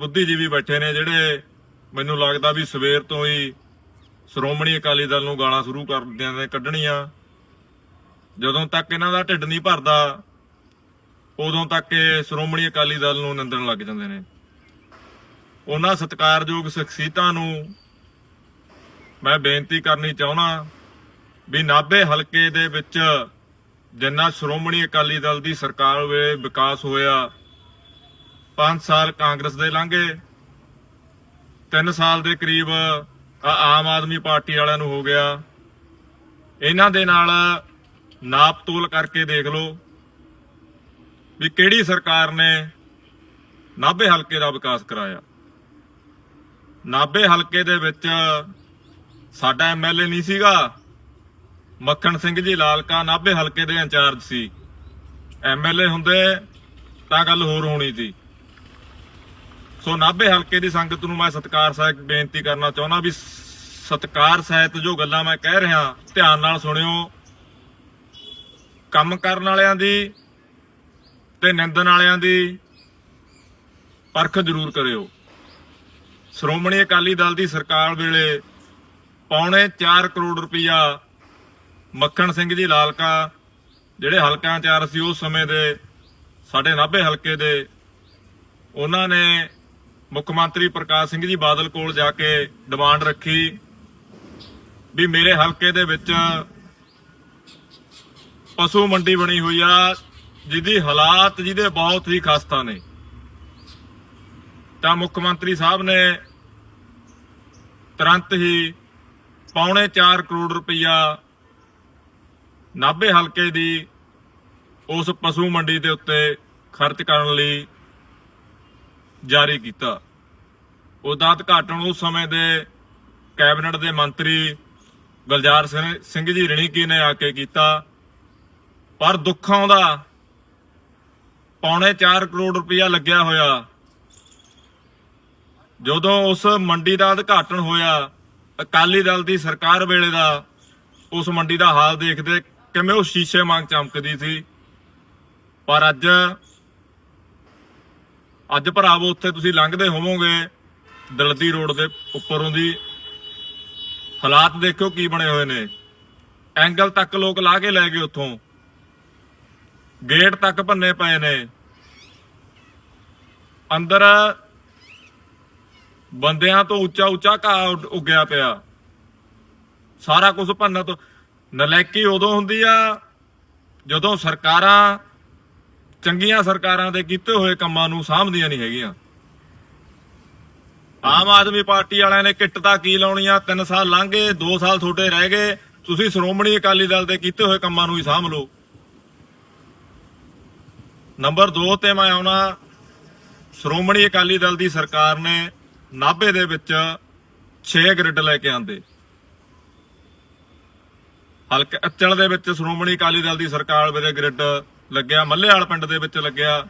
ਬੁੱਧੀਜੀਵੀ ਬੈਠੇ ਨੇ ਜਿਹੜੇ ਮੈਨੂੰ ਲੱਗਦਾ ਵੀ ਸਵੇਰ ਤੋਂ ਹੀ ਸ਼੍ਰੋਮਣੀ ਅਕਾਲੀ ਦਲ ਨੂੰ ਗਾਲਾਂ ਸ਼ੁਰੂ ਕਰ ਦਿਆਂ ਕੱਢਣੀਆਂ। ਜਦੋਂ ਤੱਕ ਇਹਨਾਂ ਦਾ ਢਿੱਡ ਨਹੀਂ ਭਰਦਾ, ਉਦੋਂ ਤੱਕ ਇਹ ਸ਼੍ਰੋਮਣੀ ਅਕਾਲੀ ਦਲ ਨੂੰ ਨਿੰਦਣ ਲੱਗ ਜਾਂਦੇ ਨੇ। ਉਹਨਾਂ ਸਤਿਕਾਰਯੋਗ ਸ਼ਖਸੀਅਤਾਂ ਨੂੰ ਮੈਂ ਬੇਨਤੀ ਕਰਨੀ ਚਾਹੁੰਦਾ ਵੀ ਨਾਭੇ ਹਲਕੇ ਦੇ ਵਿੱਚ ਜਿੰਨਾ ਸ਼੍ਰੋਮਣੀ ਅਕਾਲੀ ਦਲ ਦੀ ਸਰਕਾਰ ਵੇਲੇ ਵਿਕਾਸ ਹੋਇਆ 5 ਸਾਲ ਕਾਂਗਰਸ ਦੇ ਲੰਘੇ 3 ਸਾਲ ਦੇ ਕਰੀਬ ਆਮ ਆਦਮੀ ਪਾਰਟੀ ਵਾਲਿਆਂ ਨੂੰ ਹੋ ਗਿਆ। ਇਹਨਾਂ ਦੇ ਨਾਲ ਨਾਪ ਤੋਲ ਕਰਕੇ ਦੇਖ ਲਓ ਵੀ ਕਿਹੜੀ ਸਰਕਾਰ ਨੇ ਨਾਭੇ ਹਲਕੇ ਦਾ ਵਿਕਾਸ ਕਰਾਇਆ। ਨਾਭੇ ਹਲਕੇ ਦੇ ਵਿੱਚ ਸਾਡਾ ਐਮਐਲਏ ਨਹੀਂ ਸੀਗਾ। ਮੱਖਣ ਸਿੰਘ ਜੀ ਲਾਲਕਾ ਨਾਭੇ ਹਲਕੇ ਦੇ ਇੰਚਾਰਜ ਸੀ। ਐਮਐਲਏ ਹੁੰਦੇ ਤਾਂ ਗੱਲ ਹੋਰ ਹੋਣੀ ਸੀ। ਸੋ ਨਾਭੇ ਹਲਕੇ ਦੀ ਸੰਗਤ ਨੂੰ ਮੈਂ ਸਤਿਕਾਰ ਸਹਿਤ ਬੇਨਤੀ ਕਰਨਾ ਚਾਹੁੰਦਾ ਵੀ ਸਤਿਕਾਰ ਸਹਿਤ ਜੋ ਗੱਲਾਂ ਮੈਂ ਕਹਿ ਰਿਹਾ, ਧਿਆਨ ਨਾਲ ਸੁਣਿਓ। ਕੰਮ ਕਰਨ ਵਾਲਿਆਂ ਦੀ ਤੇ ਨਿੰਦਣ ਵਾਲਿਆਂ ਦੀ ਪਰਖ ਜ਼ਰੂਰ ਕਰਿਓ। ਸ਼੍ਰੋਮਣੀ ਅਕਾਲੀ ਦਲ ਦੀ ਸਰਕਾਰ ਵੇਲੇ ਪੌਣੇ 4 ਕਰੋੜ ਰੁਪਇਆ ਮੱਖਣ ਸਿੰਘ ਜੀ ਲਾਲਕਾ, ਜਿਹੜੇ ਹਲਕਾ ਇੰਚਾਰਜ ਸੀ, ਉਸ ਸਮੇਂ ਦੇ ਸਾਡੇ ਨਾਭੇ ਹਲਕੇ ਦੇ, ਉਹਨਾਂ ਨੇ ਮੁੱਖ ਮੰਤਰੀ ਪ੍ਰਕਾਸ਼ ਸਿੰਘ ਜੀ ਬਾਦਲ ਕੋਲ ਜਾ ਕੇ ਡਿਮਾਂਡ ਰੱਖੀ ਵੀ ਮੇਰੇ ਹਲਕੇ ਦੇ ਵਿੱਚ ਪਸ਼ੂ ਮੰਡੀ ਬਣੀ ਹੋਈ ਆ, ਜਿਹਦੀ ਹਾਲਾਤ, ਜਿਹਦੇ ਬਹੁਤ ਹੀ ਖਸਤਾ ਨੇ। ਤਾਂ ਮੁੱਖ ਮੰਤਰੀ ਸਾਹਿਬ ਨੇ ਤੁਰੰਤ ਹੀ ਪੌਣੇ 4 ਕਰੋੜ ਰੁਪਇਆ ਨਾਭੇ ਹਲਕੇ ਦੀ ਉਸ ਪਸ਼ੂ ਮੰਡੀ ਦੇ ਉੱਤੇ ਖਰਚ ਕਰਨ ਲਈ ਜਾਰੀ ਕੀਤਾ। ਉਹਦਾ ਉਦਘਾਟਨ ਉਸ ਸਮੇਂ ਦੇ ਕੈਬਨਿਟ ਦੇ ਮੰਤਰੀ ਗੁਲਜ਼ਾਰ ਸਿੰਘ- ਜੀ ਰਣੀਕੀ ਨੇ ਆ ਕੇ ਕੀਤਾ। ਪਰ ਦੁੱਖ ਆਉਂਦਾ, ਪੌਣੇ 4 ਕਰੋੜ ਰੁਪਇਆ ਲੱਗਿਆ ਹੋਇਆ। ਜਦੋਂ ਉਸ ਮੰਡੀ ਦਾ ਉਦਘਾਟਨ ਹੋਇਆ, ਅਕਾਲੀ ਦਲ ਦੀ ਸਰਕਾਰ ਵੇਲੇ ਦਾ, ਉਸ ਮੰਡੀ ਦਾ ਹਾਲ ਦੇਖਦੇ ਕਿਵੇਂ ਉਹ ਸ਼ੀਸ਼ੇ ਵਾਂਗ ਚਮਕਦੀ ਸੀ। ਪਰ ਅੱਜ ਅੱਜ ਭਰਾਵੋ ਉੱਥੇ ਤੁਸੀਂ ਲੰਘਦੇ ਹੋਵੋਗੇ ਦਲਦੀ ਰੋਡ ਦੇ ਉੱਪਰੋਂ ਦੀ। ਹਾਲਾਤ ਦੇਖੋ ਕੀ ਬਣੇ ਹੋਏ ਨੇ। ਐਂਗਲ ਤੱਕ ਲੋਕ ਲਾ ਕੇ ਲੈ ਗਏ ਉੱਥੋਂ। ਗੇਟ ਤੱਕ ਭੰਨੇ ਪਏ ਨੇ। ਅੰਦਰ ਬੰਦਿਆਂ ਤੋਂ ਉੱਚਾ ਉੱਚਾ ਘਾਹ ਉੱਗਿਆ ਪਿਆ। ਸਾਰਾ ਕੁਝ ਭੰਨ ਤੋਂ ਨਲਾਇਕੀ ਉਦੋਂ ਹੁੰਦੀ ਆ ਜਦੋਂ ਸਰਕਾਰਾਂ ਚੰਗੀਆਂ ਸਰਕਾਰਾਂ ਦੇ ਕੀਤੇ ਹੋਏ ਕੰਮਾਂ ਨੂੰ ਸਾਂਭਦੀਆਂ ਨਹੀਂ ਹੈਗੀਆਂ। ਆਮ ਆਦਮੀ ਪਾਰਟੀ ਵਾਲਿਆਂ ਨੇ ਕਿੱਟ ਤਾਂ ਕੀ ਲਾਉਣੀ ਆ? 3 ਸਾਲ ਲੰਘ ਗਏ 2 ਸਾਲ ਤੁਹਾਡੇ ਰਹਿ ਗਏ। ਤੁਸੀਂ ਸ਼੍ਰੋਮਣੀ ਅਕਾਲੀ ਦਲ ਦੇ ਕੀਤੇ ਹੋਏ ਕੰਮਾਂ ਨੂੰ ਹੀ ਸਾਂਭ ਲਓ। ਨੰਬਰ 2 ਤੇ ਮੈਂ ਆਉਣਾ, ਸ਼੍ਰੋਮਣੀ ਅਕਾਲੀ ਦਲ ਦੀ ਸਰਕਾਰ ਨੇ ਨਾਭੇ ਦੇ ਵਿੱਚ 6 ਗ੍ਰਿਡ ਲੈ ਕੇ ਆਂਦੇ। ਹਲਕੇ ਅਚਲ ਦੇ ਵਿੱਚ ਸ਼੍ਰੋਮਣੀ ਅਕਾਲੀ ਦਲ ਦੀ ਸਰਕਾਰ ਵੇਲੇ ਗ੍ਰਿਡ ਲੱਗਿਆ, ਮੱਲੇਵਾਲ ਪਿੰਡ ਦੇ ਵਿੱਚ ਲੱਗਿਆ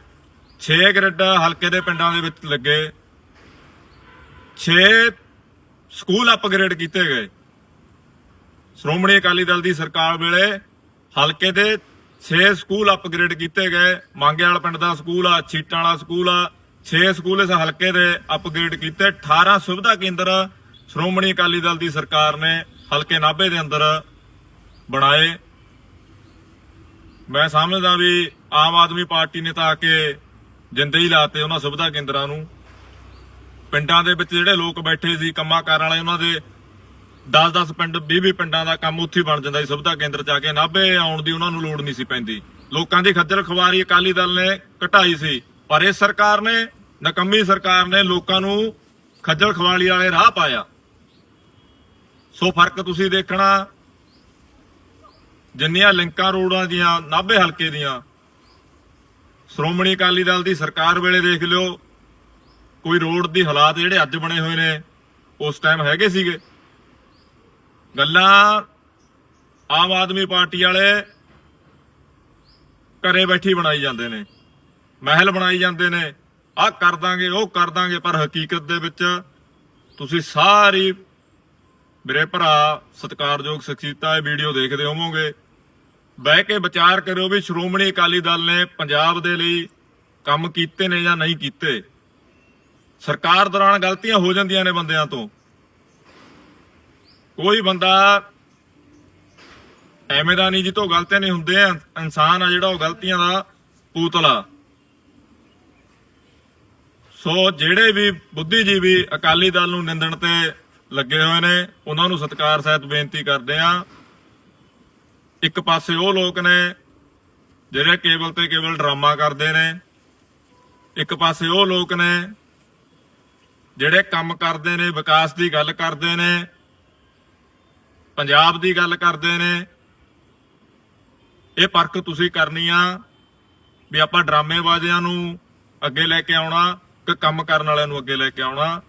6 ਗ੍ਰਿਡ ਹਲਕੇ ਦੇ ਪਿੰਡਾਂ ਦੇ ਵਿੱਚ ਲੱਗੇ 6 ਸਕੂਲ ਅਪਗ੍ਰੇਡ ਕੀਤੇ ਗਏ। ਸ਼੍ਰੋਮਣੀ ਅਕਾਲੀ ਦਲ ਦੀ ਸਰਕਾਰ ਵੇਲੇ ਹਲਕੇ ਦੇ 6 ਸਕੂਲ ਅਪਗ੍ਰੇਡ ਕੀਤੇ ਗਏ। ਮੰਗੇਵਾਲ ਪਿੰਡ ਦਾ ਸਕੂਲ ਆ, ਛੀਟਾਂ ਵਾਲਾ ਸਕੂਲ ਆ 6 ਸਕੂਲ ਇਸ ਹਲਕੇ ਦੇ ਅਪਗ੍ਰੇਡ ਕੀਤੇ। 18 ਸੁਵਿਧਾ ਕੇਂਦਰ ਸ਼੍ਰੋਮਣੀ ਅਕਾਲੀ ਦਲ ਦੀ ਸਰਕਾਰ ਨੇ ਹਲਕੇ ਨਾਭੇ ਦੇ ਅੰਦਰ ਬਣਾਏ। ਮੈਂ ਸਮਝਦਾ ਵੀ ਆਮ ਆਦਮੀ ਪਾਰਟੀ ਨੇ ਤਾਂ ਆ ਕੇ ਜਿੰਦੇ ਹੀ ਲਾਤੇ ਉਹਨਾਂ ਸੁਵਿਧਾ ਕੇਂਦਰਾਂ ਨੂੰ। ਪਿੰਡਾਂ ਦੇ ਵਿੱਚ ਜਿਹੜੇ ਲੋਕ ਬੈਠੇ ਸੀ, ਕੰਮਾਂ ਕਰਨ ਵਾਲੇ, ਉਹਨਾਂ ਦੇ 10-10 ਪਿੰਡ 20-20 ਪਿੰਡਾਂ ਦਾ ਕੰਮ ਉੱਥੇ ਹੀ ਬਣ ਜਾਂਦਾ ਸੀ, ਸੁਵਿਧਾ ਕੇਂਦਰ ਚ ਆ ਕੇ। ਨਾਭੇ ਆਉਣ ਦੀ ਉਹਨਾਂ ਨੂੰ ਲੋੜ ਨਹੀਂ ਸੀ ਪੈਂਦੀ। ਲੋਕਾਂ ਦੀ ਖੱਜਲ ਖਵਾਰੀ ਅਕਾਲੀ ਦਲ ਨੇ ਘਟਾਈ ਸੀ, ਪਰ ਇਹ ਸਰਕਾਰ ਨੇ, ਨਕੰਮੀ ਸਰਕਾਰ ਨੇ ਲੋਕਾਂ ਨੂੰ ਖੱਜਲ ਖਵਾਰੀ ਵਾਲੇ ਰਾਹ ਪਾਇਆ। ਸੋ ਫ਼ਰਕ ਤੁਸੀਂ ਦੇਖਣਾ ਜਿੰਨੀਆਂ ਲਿੰਕਾਂ ਰੋਡਾਂ ਦੀਆਂ, ਨਾਭੇ ਹਲਕੇ ਦੀਆਂ, ਸ਼੍ਰੋਮਣੀ ਅਕਾਲੀ ਦਲ ਦੀ ਸਰਕਾਰ ਵੇਲੇ ਦੇਖ ਲਿਓ, ਕੋਈ ਰੋਡ ਦੀ ਹਾਲਾਤ ਜਿਹੜੇ ਅੱਜ ਬਣੇ ਹੋਏ ਨੇ, ਉਸ ਟਾਈਮ ਹੈਗੇ ਸੀਗੇ। ਗੱਲਾਂ ਆਮ ਆਦਮੀ ਪਾਰਟੀ ਵਾਲੇ ਘਰੇ ਬੈਠੀ ਬਣਾਈ ਜਾਂਦੇ ਨੇ, ਮਹਿਲ ਬਣਾਈ ਜਾਂਦੇ ਨੇ, ਆਹ ਕਰ ਦਾਂਗੇ, ਉਹ ਕਰ ਦਾਂਗੇ, ਪਰ ਹਕੀਕਤ ਦੇ ਵਿੱਚ ਤੁਸੀਂ ਸਾਰੀ, ਮੇਰੇ ਭਰਾ ਸਤਿਕਾਰਯੋਗ ਸ਼ਖਸੀਅਤਾਂ ਇਹ ਵੀਡੀਓ ਦੇਖਦੇ ਹੋਵੋਗੇ ਬਹਿ ਕੇ ਵਿਚਾਰ ਕਰਿਓ ਵੀ ਸ਼੍ਰੋਮਣੀ ਅਕਾਲੀ ਦਲ ਨੇ ਪੰਜਾਬ ਦੇ ਲਈ ਕੰਮ ਕੀਤੇ ਨੇ ਜਾਂ ਨਹੀਂ ਕੀਤੇ। ਸਰਕਾਰ ਦੌਰਾਨ ਗਲਤੀਆਂ ਹੋ ਜਾਂਦੀਆਂ ਨੇ ਬੰਦਿਆਂ ਤੋਂ। ਕੋਈ ਬੰਦਾ ਐਵੇਂ ਦਾ ਨਹੀਂ ਤੋਂ ਗਲਤੀਆਂ ਨਹੀਂ ਹੁੰਦੇ, ਇਨਸਾਨ ਆ ਜਿਹੜਾ ਉਹ ਗਲਤੀਆਂ ਦਾ ਪੂਤਲਾ। ਸੋ ਜਿਹੜੇ ਵੀ ਬੁੱਧੀਜੀਵੀ ਅਕਾਲੀ ਦਲ ਨੂੰ ਨਿੰਦਣ ਤੇ ਲੱਗੇ ਹੋਏ ਨੇ, ਉਹਨਾਂ ਨੂੰ ਸਤਿਕਾਰ ਸਹਿਤ ਬੇਨਤੀ ਕਰਦੇ ਆ ਇੱਕ ਪਾਸੇ ਉਹ ਲੋਕ ਨੇ ਜਿਹੜੇ ਕੇਵਲ ਤੇ ਕੇਵਲ ਡਰਾਮਾ ਕਰਦੇ ਨੇ, ਇੱਕ ਪਾਸੇ ਉਹ ਲੋਕ ਨੇ ਜਿਹੜੇ ਕੰਮ ਕਰਦੇ ਨੇ, ਵਿਕਾਸ ਦੀ ਗੱਲ ਕਰਦੇ ਨੇ, ਪੰਜਾਬ ਦੀ ਗੱਲ ਕਰਦੇ ਨੇ। ਇਹ ਪਰਖ ਤੁਸੀਂ ਕਰਨੀ ਆ ਵੀ ਆਪਾਂ ਡਰਾਮੇਬਾਜ਼ਿਆਂ ਨੂੰ ਅੱਗੇ ਲੈ ਕੇ ਆਉਣਾ ਕਿ ਕੰਮ ਕਰਨ ਵਾਲਿਆਂ ਨੂੰ ਅੱਗੇ ਲੈ ਕੇ ਆਉਣਾ।